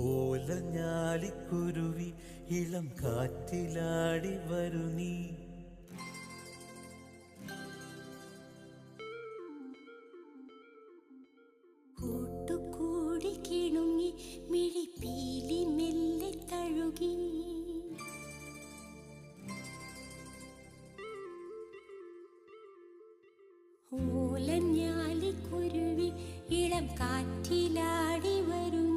ഓലഞ്ഞാലിക്കുരുവി ഇളം കാറ്റിലാടി വരു കൂട്ടുകൂടി കിണുങ്ങി മെല്ലെ തഴുകി. ഓലഞ്ഞാലിക്കുരുവി ഇളം കാറ്റിലാടി വരും